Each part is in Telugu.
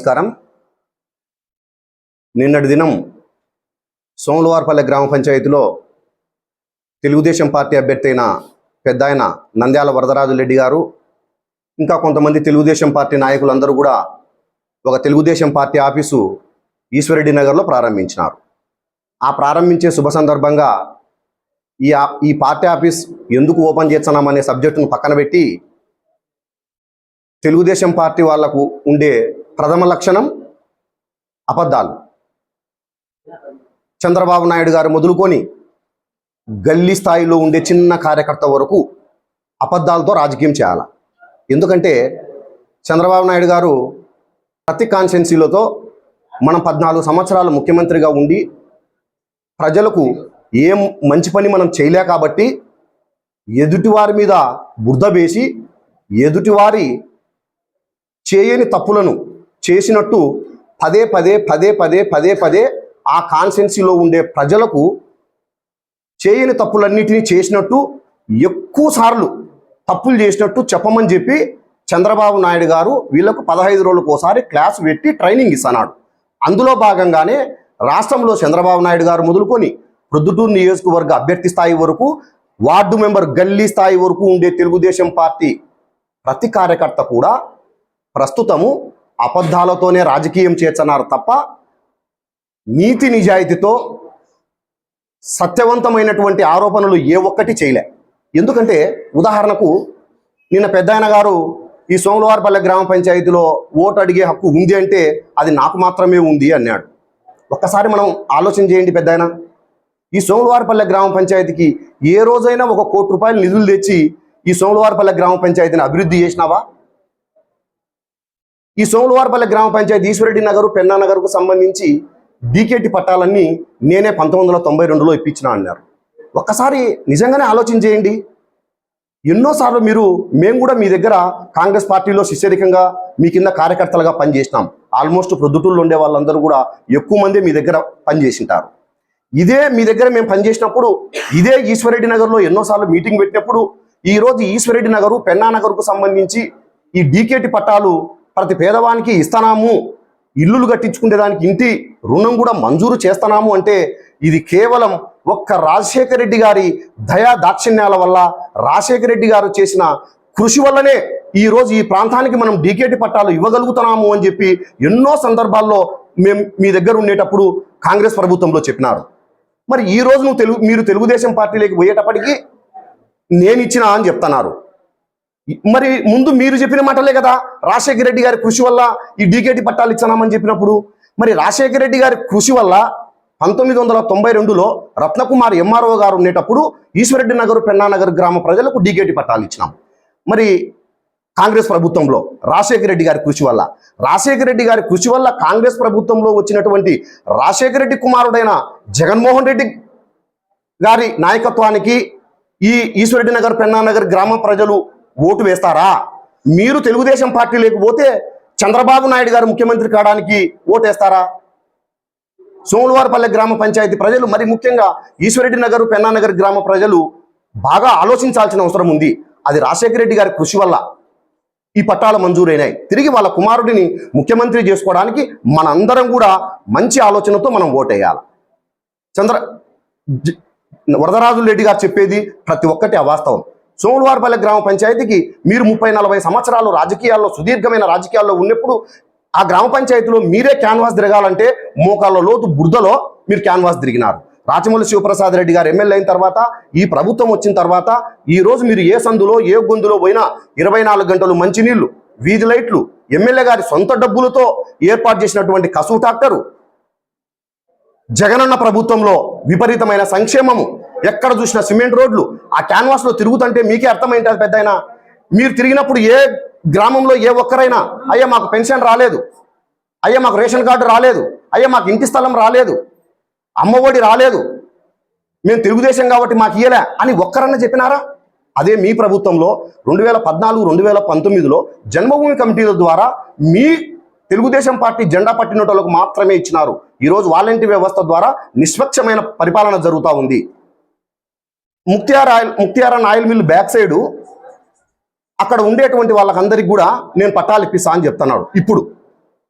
నమస్కారం. నిన్నటి దినం సోములవారపల్లె గ్రామ పంచాయతీలో తెలుగుదేశం పార్టీ అభ్యర్థి అయిన పెద్ద ఆయన నంద్యాల వరదరాజు రెడ్డి గారు ఇంకా కొంతమంది తెలుగుదేశం పార్టీ నాయకులందరూ కూడా ఒక తెలుగుదేశం పార్టీ ఆఫీసు ఈశ్వరెడ్డి నగర్లో ప్రారంభించినారు. ఆ ప్రారంభించే శుభ సందర్భంగా ఈ ఈ పార్టీ ఆఫీస్ ఎందుకు ఓపెన్ చేస్తున్నామనే సబ్జెక్టును పక్కన పెట్టి తెలుగుదేశం పార్టీ వాళ్ళకు ఉండే ప్రథమ లక్షణం అబద్ధాలు. చంద్రబాబు నాయుడు గారు మొదలుకొని గల్లీ స్థాయిలో ఉండే చిన్న కార్యకర్త వరకు అబద్ధాలతో రాజకీయం చేయాలి. ఎందుకంటే చంద్రబాబు నాయుడు గారు ప్రతి కాన్స్టెన్సీలతో మనం పద్నాలుగు సంవత్సరాలు ముఖ్యమంత్రిగా ఉండి ప్రజలకు ఏం మంచి పని మనం చేయలే కాబట్టి ఎదుటివారి మీద బురద వేసి ఎదుటివారి చేయని తప్పులను చేసినట్టు పదే పదే పదే పదే పదే పదే ఆ కాన్సెన్సీలో ఉండే ప్రజలకు చేయని తప్పులన్నిటినీ చేసినట్టు ఎక్కువ సార్లు తప్పులు చేసినట్టు చెప్పమని చెప్పి చంద్రబాబు నాయుడు గారు వీళ్ళకు పదహైదు రోజులకు ఒకసారి క్లాస్ పెట్టి ట్రైనింగ్ ఇస్తున్నాడు. అందులో భాగంగానే రాష్ట్రంలో చంద్రబాబు నాయుడు గారు మొదలుకొని ప్రొద్దుటూరు నియోజకవర్గ అభ్యర్థి స్థాయి వరకు వార్డు మెంబర్ గల్లీ స్థాయి వరకు ఉండే తెలుగుదేశం పార్టీ ప్రతి కార్యకర్త కూడా ప్రస్తుతము అబద్ధాలతోనే రాజకీయం చేర్చన్నారు తప్ప నీతి నిజాయితీతో సత్యవంతమైనటువంటి ఆరోపణలు ఏ ఒక్కటి చేయలే. ఎందుకంటే ఉదాహరణకు నిన్న పెద్దాయన గారు ఈ సోమవారపల్లె గ్రామ పంచాయతీలో ఓటు అడిగే హక్కు ఉంది అంటే అది నాకు మాత్రమే ఉంది అన్నాడు. ఒక్కసారి మనం ఆలోచన చేయండి పెద్దాయన. ఈ సోమవారపల్లె గ్రామ పంచాయతీకి ఏ రోజైనా ఒక కోటి రూపాయలు నిధులు తెచ్చి ఈ సోమవారపల్లె గ్రామ పంచాయతీని అభివృద్ధి చేసినావా? ఈ సోమవారపల్లె గ్రామ పంచాయతీ ఈశ్వరెడ్డి నగరు పెన్నా నగర్కు సంబంధించి డీకేటి పట్టాలన్నీ నేనే పంతొమ్మిది వందల తొంభై రెండులో ఇప్పించిన అన్నారు. ఒక్కసారి నిజంగానే ఆలోచన చేయండి. ఎన్నోసార్లు మీరు మేము కూడా మీ దగ్గర కాంగ్రెస్ పార్టీలో శిష్యరికంగా మీ కింద కార్యకర్తలుగా పనిచేసినాం. ఆల్మోస్ట్ ప్రొద్దుటూళ్ళు ఉండే వాళ్ళందరూ కూడా ఎక్కువ మంది మీ దగ్గర పనిచేసింటారు. ఇదే మీ దగ్గర మేము పనిచేసినప్పుడు ఇదే ఈశ్వరెడ్డి నగర్లో ఎన్నోసార్లు మీటింగ్ పెట్టినప్పుడు ఈరోజు ఈశ్వరెడ్డి నగరు పెన్నా నగర్కు సంబంధించి ఈ డీకేటి పట్టాలు ప్రతి పేదవానికి ఇస్తున్నాము ఇల్లులు కట్టించుకునేదానికి ఇంటి రుణం కూడా మంజూరు చేస్తున్నాము అంటే ఇది కేవలం ఒక్క రాజశేఖర రెడ్డి గారి దయా దాక్షిణ్యాల వల్ల రాజశేఖర రెడ్డి గారు చేసిన కృషి వల్లనే ఈరోజు ఈ ప్రాంతానికి మనం డీకేటి పట్టాలు ఇవ్వగలుగుతున్నాము అని చెప్పి ఎన్నో సందర్భాల్లో మేము మీ దగ్గర ఉండేటప్పుడు కాంగ్రెస్ ప్రభుత్వంలో చెప్పినారు. మరి ఈ నువ్వు తెలుగు మీరు తెలుగుదేశం పార్టీలోకి పోయేటప్పటికీ నేను ఇచ్చిన అని చెప్తున్నారు. మరి ముందు మీరు చెప్పిన మాటలే కదా రాజశేఖర రెడ్డి గారి కృషి వల్ల ఈ డీకేటి పట్టాలు ఇచ్చామని చెప్పినప్పుడు. మరి రాజశేఖర రెడ్డి గారి కృషి వల్ల పంతొమ్మిది వందల తొంభై రెండులో రత్నకుమార్ ఎంఆర్ఓ గారు ఉండేటప్పుడు ఈశ్వరెడ్డి నగర్ పెన్నానగర్ గ్రామ ప్రజలకు డీకేటి పట్టాలు ఇచ్చినాం. మరి కాంగ్రెస్ ప్రభుత్వంలో రాజశేఖర రెడ్డి గారి కృషి వల్ల రాజశేఖర రెడ్డి గారి కృషి వల్ల కాంగ్రెస్ ప్రభుత్వంలో వచ్చినటువంటి రాజశేఖర రెడ్డి కుమారుడైన జగన్మోహన్ రెడ్డి గారి నాయకత్వానికి ఈ ఈశ్వరెడ్డి నగర్ పెన్నానగర్ గ్రామ ప్రజలు ఓటు వేస్తారా? మీరు తెలుగుదేశం పార్టీ లేకపోతే చంద్రబాబు నాయుడు గారు ముఖ్యమంత్రి కావడానికి ఓటేస్తారా? సోములవారపల్లె గ్రామ పంచాయతీ ప్రజలు మరి ముఖ్యంగా ఈశ్వరెడ్డి నగర్ పెన్నానగర్ గ్రామ ప్రజలు బాగా ఆలోచించాల్సిన అవసరం ఉంది. అది రాజశేఖర రెడ్డి గారి కృషి వల్ల ఈ పట్టాలు మంజూరైనాయి. తిరిగి వాళ్ళ కుమారుడిని ముఖ్యమంత్రి చేసుకోవడానికి మనందరం కూడా మంచి ఆలోచనతో మనం ఓటేయాలి. చంద్ర జ- వరదరాజు రెడ్డి గారు చెప్పేది ప్రతి ఒక్కటి అవాస్తవం. సోమవారపల్లి గ్రామ పంచాయతీకి మీరు ముప్పై నలభై సంవత్సరాలు రాజకీయాల్లో సుదీర్ఘమైన రాజకీయాల్లో ఉన్నప్పుడు ఆ గ్రామ పంచాయతీలో మీరే క్యాన్వాస్ తిరగాలంటే మోకాళ్ళ లోతు బురదలో మీరు క్యాన్వాస్ తిరిగినారు. రాచమల్లి శివప్రసాద్ రెడ్డి గారు ఎమ్మెల్యే అయిన తర్వాత ఈ ప్రభుత్వం వచ్చిన తర్వాత ఈ రోజు మీరు ఏ సందులో ఏ గొంతులో పోయినా ఇరవై నాలుగు గంటలు మంచినీళ్ళు వీధి లైట్లు ఎమ్మెల్యే గారి సొంత డబ్బులతో ఏర్పాటు చేసినటువంటి కసువు ట్రాక్టరు జగనన్న ప్రభుత్వంలో విపరీతమైన సంక్షేమము ఎక్కడ చూసినా సిమెంట్ రోడ్లు ఆ క్యాన్వాస్లో తిరుగుతుంటే మీకే అర్థమైంటుంది పెద్ద మీరు తిరిగినప్పుడు ఏ గ్రామంలో ఏ ఒక్కరైనా అయ్యా మాకు పెన్షన్ రాలేదు అయ్యా మాకు రేషన్ కార్డు రాలేదు అయ్యా మాకు ఇంటి స్థలం రాలేదు అమ్మఒడి రాలేదు మేము తెలుగుదేశం కాబట్టి మాకు ఇయ్యలే అని ఒక్కరన్నా చెప్పినారా? అదే మీ ప్రభుత్వంలో రెండు వేల పద్నాలుగు రెండు వేల పంతొమ్మిదిలో జన్మభూమి కమిటీల ద్వారా మీ తెలుగుదేశం పార్టీ జెండా పట్టినటోళ్ళకు మాత్రమే ఇచ్చినారు. ఈరోజు వాలంటీర్ వ్యవస్థ ద్వారా నిష్పక్షమైన పరిపాలన జరుగుతూ ఉంది. ముక్తియార్ ఆయిల్ ముక్తియారన్ ఆయిల్ మిల్ బ్యాక్ సైడు అక్కడ ఉండేటువంటి వాళ్ళకందరికి కూడా నేను పట్టాలు ఇప్పిస్తా అని చెప్తున్నాడు. ఇప్పుడు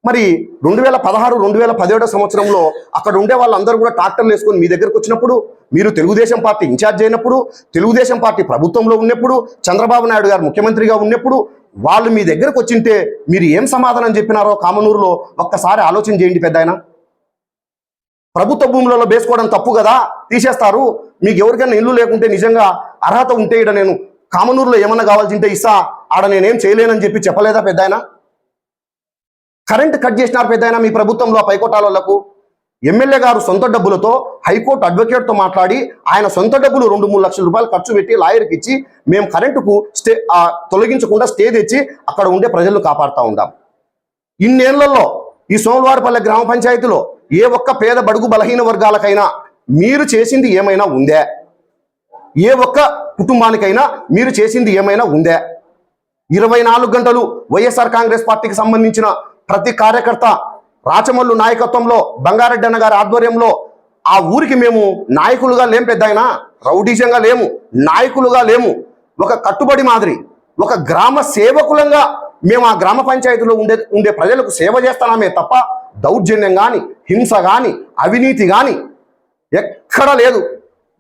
మరి రెండు వేల పదహారు రెండు వేల పదిహేడో సంవత్సరంలో అక్కడ ఉండే వాళ్ళందరూ కూడా ట్రాక్టర్లు వేసుకొని మీ దగ్గరకు వచ్చినప్పుడు మీరు తెలుగుదేశం పార్టీ ఇన్ఛార్జ్ అయినప్పుడు తెలుగుదేశం పార్టీ ప్రభుత్వంలో ఉన్నప్పుడు చంద్రబాబు నాయుడు గారు ముఖ్యమంత్రిగా ఉన్నప్పుడు వాళ్ళు మీ దగ్గరకు వచ్చింటే మీరు ఏం సమాధానం చెప్పినారో కామనూరులో ఒక్కసారి ఆలోచన చేయండి పెద్ద ప్రభుత్వ భూములలో వేసుకోవడం తప్పు కదా? తీసేస్తారు. మీకు ఎవరికైనా ఇల్లు లేకుంటే నిజంగా అర్హత ఉంటే ఇడ నేను కామనూరులో ఏమన్నా కావాల్సింటే ఇస్తా. ఆడ నేనేం చేయలేనని చెప్పి చెప్పలేదా పెద్ద కరెంట్ కట్ చేసినారు పెద్ద మీ ప్రభుత్వంలో పైకోటాలకు ఎమ్మెల్యే గారు సొంత డబ్బులతో హైకోర్టు అడ్వకేట్తో మాట్లాడి ఆయన సొంత డబ్బులు రెండు మూడు లక్షల రూపాయలు ఖర్చు పెట్టి లాయర్కి ఇచ్చి మేము కరెంటుకు స్టే తొలగించకుండా స్టే తెచ్చి అక్కడ ఉండే ప్రజలను కాపాడుతూ ఉందాం. ఇన్నేళ్ళలో ఈ సోమవారపల్లె గ్రామ పంచాయతీలో ఏ ఒక్క పేద బడుగు బలహీన వర్గాలకైనా మీరు చేసింది ఏమైనా ఉందే? ఏ ఒక్క కుటుంబానికైనా మీరు చేసింది ఏమైనా ఉందే? ఇరవై నాలుగు గంటలు వైఎస్ఆర్ కాంగ్రెస్ పార్టీకి సంబంధించిన ప్రతి కార్యకర్త రాచమల్లు నాయకత్వంలో బంగారెడ్డి అన్న గారి ఆధ్వర్యంలో ఆ ఊరికి మేము నాయకులుగా లేం పెద్ద ఆయన రౌడీజంగా లేము నాయకులుగా లేము. ఒక కట్టుబడి మాదిరి ఒక గ్రామ సేవకులంగా మేము ఆ గ్రామ పంచాయతీలో ఉండే ఉండే ప్రజలకు సేవ చేస్తున్నామే తప్ప దౌర్జన్యం కానీ హింస కానీ అవినీతి కానీ ఎక్కడా లేదు.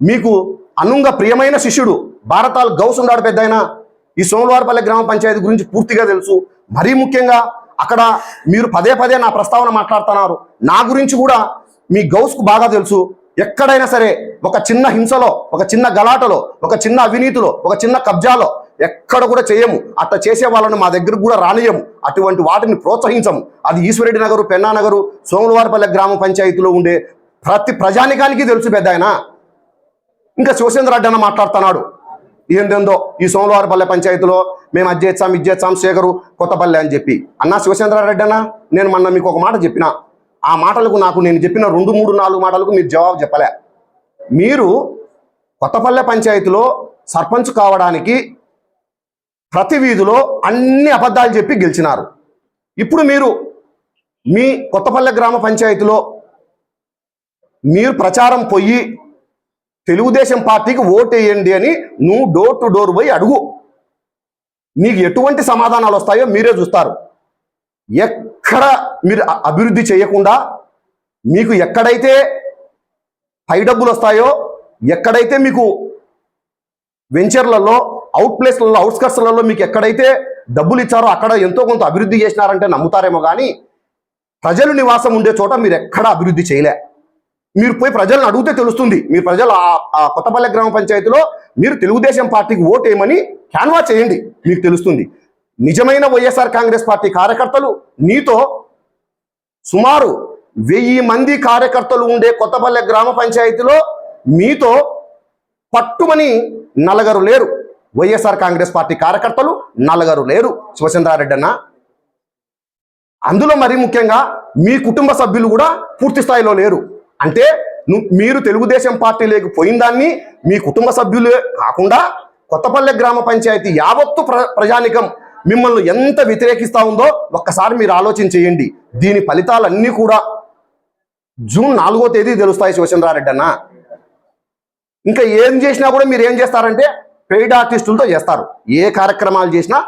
మీకు అనుంగ ప్రియమైన శిష్యుడు భారతాలు గౌస్ ఉన్నాడు పెద్ద ఈ సోమవారపల్లి గ్రామ పంచాయతీ గురించి పూర్తిగా తెలుసు. మరీ ముఖ్యంగా అక్కడ మీరు పదే పదే నా ప్రస్తావన మాట్లాడుతున్నారు. నా గురించి కూడా మీ గౌస్కు బాగా తెలుసు. ఎక్కడైనా సరే ఒక చిన్న హింసలో ఒక చిన్న గలాటలో ఒక చిన్న అవినీతిలో ఒక చిన్న కబ్జాలో ఎక్కడ కూడా చేయము. అట్లా చేసే వాళ్ళని మా దగ్గరకు కూడా రానియము అటువంటి వాటిని ప్రోత్సహించము. అది ఈశ్వరెడ్డి నగరు పెన్నా నగరు సోమవారపల్లి గ్రామ పంచాయతీలో ఉండే ప్రతి ప్రజానికానికి తెలుసు పెద్ద ఆయన ఇంకా శివసేంద్ర రెడ్డి అన్న మాట్లాడుతున్నాడు. ఏందేందో ఈ సోమవారపల్లె పంచాయతీలో మేము అది చేస్తాం ఇది చేస్తాం శేఖరు కొత్తపల్లె అని చెప్పి. అన్నా శివసేంద్రరెడ్డి అన్న నేను మొన్న మీకు ఒక మాట చెప్పిన. ఆ మాటలకు నాకు నేను చెప్పిన రెండు మూడు నాలుగు మాటలకు మీరు జవాబు చెప్పలే. మీరు కొత్తపల్లె పంచాయతీలో సర్పంచ్ కావడానికి ప్రతి వీధిలో అన్ని అబద్ధాలు చెప్పి గెలిచినారు. ఇప్పుడు మీరు మీ కొత్తపల్లె గ్రామ పంచాయతీలో మీరు ప్రచారం పొయ్యి తెలుగుదేశం పార్టీకి ఓటు వేయండి అని నువ్వు డోర్ టు డోర్ పోయి అడుగు. నీకు ఎటువంటి సమాధానాలు వస్తాయో మీరే చూస్తారు. ఎక్కడ మీరు అభివృద్ధి చేయకుండా మీకు ఎక్కడైతే పై డబ్బులు వస్తాయో ఎక్కడైతే మీకు వెంచర్లలో అవుట్ ప్లేస్లలో అవుట్స్కట్స్లలో మీకు ఎక్కడైతే డబ్బులు ఇచ్చారో అక్కడ ఎంతో కొంత అభివృద్ధి చేసినారంటే నమ్ముతారేమో కానీ ప్రజలు నివాసం ఉండే చోట మీరు ఎక్కడ అభివృద్ధి చేయలే. మీరు పోయి ప్రజలను అడిగితే తెలుస్తుంది. మీ ప్రజలు ఆ- ఆ కొత్తపల్లె గ్రామ పంచాయతీలో మీరు తెలుగుదేశం పార్టీకి ఓటు వేయమని క్యాన్వా చేయండి. మీకు తెలుస్తుంది. నిజమైన వైఎస్ఆర్ కాంగ్రెస్ పార్టీ కార్యకర్తలు నీతో సుమారు వెయ్యి మంది కార్యకర్తలు ఉండే కొత్తపల్లె గ్రామ పంచాయతీలో మీతో పట్టుమని నలగరు లేరు. వైఎస్ఆర్ కాంగ్రెస్ పార్టీ కార్యకర్తలు నలుగురు లేరు. శివచంద్రారెడ్డి అన్న. అందులో మరీ ముఖ్యంగా మీ కుటుంబ సభ్యులు కూడా పూర్తి స్థాయిలో లేరు. అంటే మీరు తెలుగుదేశం పార్టీ లేకపోయిన దాన్ని మీ కుటుంబ సభ్యులే కాకుండా కొత్తపల్లె గ్రామ పంచాయతీ యావత్తు ప్ర ప్రజానికం మిమ్మల్ని ఎంత వ్యతిరేకిస్తా ఉందో ఒక్కసారి మీరు ఆలోచన చేయండి. దీని ఫలితాలన్నీ కూడా జూన్ నాలుగో తేదీ తెలుస్తాయి శివచంద్రారెడ్డి అన్న. ఇంకా ఏం చేసినా కూడా మీరు ఏం చేస్తారంటే పెయిడ్ ఆర్టిస్టులతో చేస్తారు. ఏ కార్యక్రమాలు చేసినా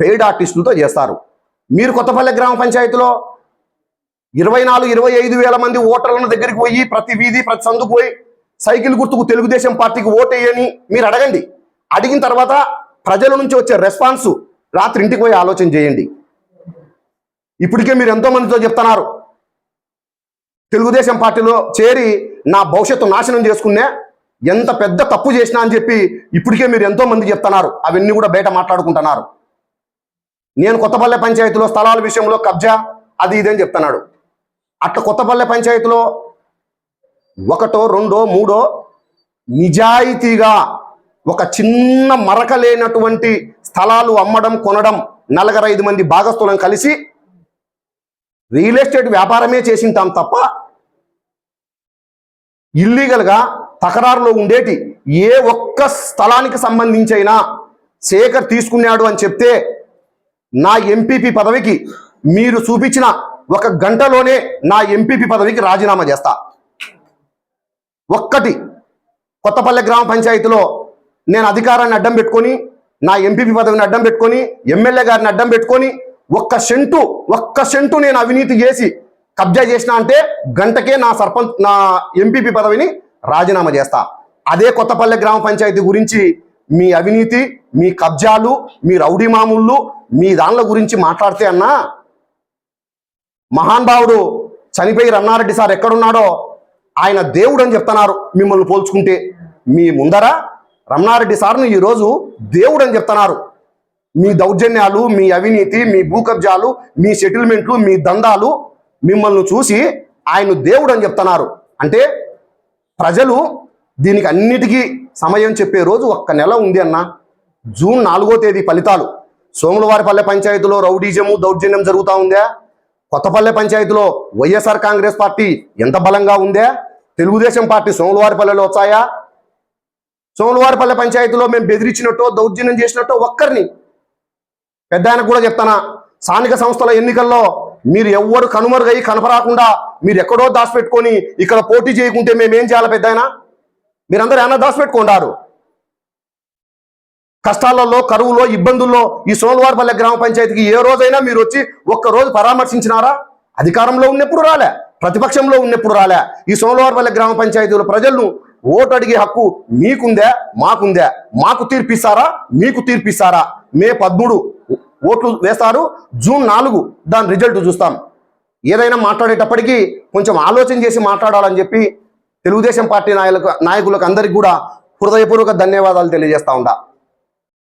పెయిడ్ ఆర్టిస్టులతో చేస్తారు. మీరు కొత్తపల్లె గ్రామ పంచాయతీలో ఇరవై నాలుగు ఇరవై ఐదు వేల మంది ఓటర్ల దగ్గరికి పోయి ప్రతి వీధి ప్రతి సందుకు పోయి సైకిల్ గుర్తుకు తెలుగుదేశం పార్టీకి ఓటేయని మీరు అడగండి. అడిగిన తర్వాత ప్రజల నుంచి వచ్చే రెస్పాన్స్ రాత్రి ఇంటికి పోయి ఆలోచన చేయండి. ఇప్పటికే మీరు ఎంతో మందితో చెప్తున్నారు. తెలుగుదేశం పార్టీలో చేరి నా భవిష్యత్తు నాశనం చేసుకునే ఎంత పెద్ద తప్పు చేసినా అని చెప్పి ఇప్పటికే మీరు ఎంతో మంది చెప్తున్నారు. అవన్నీ కూడా బయట మాట్లాడుకుంటున్నారు. నేను కొత్తపల్లె పంచాయతీలో స్థలాల విషయంలో కబ్జా అది ఇదే అని చెప్తున్నాడు. అట్లా కొత్తపల్లె పంచాయతీలో ఒకటో రెండో మూడో నిజాయితీగా ఒక చిన్న మరక లేనటువంటి స్థలాలు అమ్మడం కొనడం నలగరైదు మంది భాగస్థులను కలిసి రియల్ ఎస్టేట్ వ్యాపారమే చేసింటాం తప్ప ఇల్లీగల్గా తకరారులో ఉండేటి ఏ ఒక్క స్థలానికి సంబంధించైనా శేఖర్ తీసుకున్నాడు అని చెప్తే నా ఎంపీపీ పదవికి మీరు చూపించిన ఒక గంటలోనే నా ఎంపీపీ పదవికి రాజీనామా చేస్తా. ఒక్కటి కొత్తపల్లె గ్రామ పంచాయతీలో నేను అధికారాన్ని అడ్డం పెట్టుకొని నా ఎంపీపీ పదవిని అడ్డం పెట్టుకొని ఎమ్మెల్యే గారిని అడ్డం పెట్టుకొని ఒక్క సెంటు ఒక్క సెంటు నేను అవినీతి చేసి కబ్జా చేసిన అంటే గంటకే నా సర్పంచ్ నా ఎంపీపీ పదవిని రాజీనామా చేస్తా. అదే కొత్తపల్లె గ్రామ పంచాయతీ గురించి మీ అవినీతి మీ కబ్జాలు మీ రౌడీ మామూళ్ళు మీ దానిల గురించి మాట్లాడితే అన్నా మహానుభావుడు చనిపోయి రమణారెడ్డి సార్ ఎక్కడున్నాడో ఆయన దేవుడు అని చెప్తున్నారు మిమ్మల్ని పోల్చుకుంటే. మీ ముందర రమణారెడ్డి సార్ను ఈరోజు దేవుడు అని చెప్తున్నారు. మీ దౌర్జన్యాలు మీ అవినీతి మీ భూ కబ్జాలు మీ సెటిల్మెంట్లు మీ దందాలు మిమ్మల్ని చూసి ఆయన దేవుడు అని చెప్తున్నారు. అంటే ప్రజలు దీనికి అన్నిటికీ సమయం చెప్పే రోజు ఒక్క నెల ఉంది అన్న. జూన్ నాలుగో తేదీ ఫలితాలు. సోములవారిపల్లె పంచాయతీలో రౌడీజము దౌర్జన్యం జరుగుతూ ఉందా? కొత్తపల్లె పంచాయతీలో వైఎస్ఆర్ కాంగ్రెస్ పార్టీ ఎంత బలంగా ఉందా? తెలుగుదేశం పార్టీ సోములవారిపల్లెలో వచ్చాయా? సోములవారిపల్లె పంచాయతీలో మేము బెదిరించినట్టు దౌర్జన్యం చేసినట్టు ఒక్కరిని. పెద్ద ఆయనకు కూడా చెప్తానా స్థానిక సంస్థల ఎన్నికల్లో మీరు ఎవ్వరు కనుమరుగై కనపరాకుండా మీరు ఎక్కడో దాచిపెట్టుకొని ఇక్కడ పోటీ చేయకుంటే మేమేం చేయాలి పెద్ద అయినా మీరందరూ ఏమన్నా దాచిపెట్టుకుంటారు? కష్టాలలో కరువులో ఇబ్బందుల్లో ఈ సోమవారపల్లె గ్రామ పంచాయతీకి ఏ రోజైనా మీరు వచ్చి ఒక్క రోజు పరామర్శించినారా? అధికారంలో ఉన్నప్పుడు రాలే ప్రతిపక్షంలో ఉన్నప్పుడు రాలే. ఈ సోమవారపల్లె గ్రామ పంచాయతీలో ప్రజలను ఓటు అడిగే హక్కు మీకుందే మాకుందే. మాకు తీర్పిస్తారా? మీకు తీర్పిస్తారా? మే పద్ముడు ఓట్లు వేస్తారు. జూన్ నాలుగు దాని రిజల్ట్ చూస్తాం. ఏదైనా మాట్లాడేటప్పటికీ కొంచెం ఆలోచన చేసి మాట్లాడాలని చెప్పి తెలుగుదేశం పార్టీ నాయకులకు నాయకులకు అందరికీ కూడా హృదయపూర్వక ధన్యవాదాలు తెలియజేస్తా ఉండా